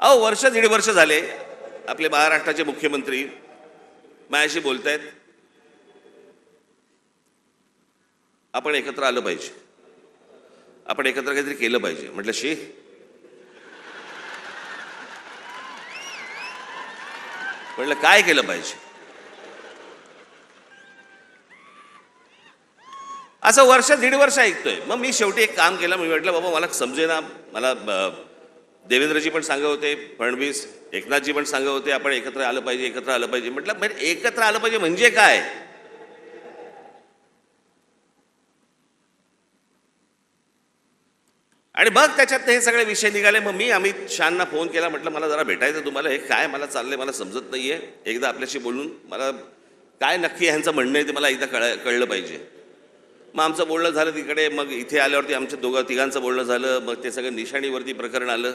अहो वर्ष दीड वर्ष झाले आपले महाराष्ट्राचे मुख्यमंत्री मायाशी बोलतायत. आपण एकत्र आलं पाहिजे. आपण एकत्र काहीतरी केलं पाहिजे. म्हटलं शी. म्हटलं काय केलं पाहिजे? असं वर्ष दीड वर्ष ऐकतोय. मग मी शेवटी एक काम केलं. मी म्हटलं बाबा मला समजेना. मला देवेंद्रजी पण सांगत होते फडणवीस एकनाथजी पण सांगत होते आपण एकत्र आलं पाहिजे एकत्र आलं पाहिजे. म्हटलं म्हणजे एकत्र आलं पाहिजे म्हणजे काय? आणि मग त्याच्यात हे सगळे विषय निघाले. मग मी अमित शहाना फोन केला म्हटलं मला जरा भेटायचं तुम्हाला. हे काय मला चाललंय मला समजत नाहीये. एकदा आपल्याशी बोलून मला काय नक्की ह्यांचं म्हणणं आहे ते मला एकदा कळ कळलं पाहिजे. मग आमचं बोलणं झालं तिकडे मग इथे आल्यावरती आमच्या दोघं तिघांचं बोलणं झालं मग ते सगळं निशाणीवरती प्रकरण आलं.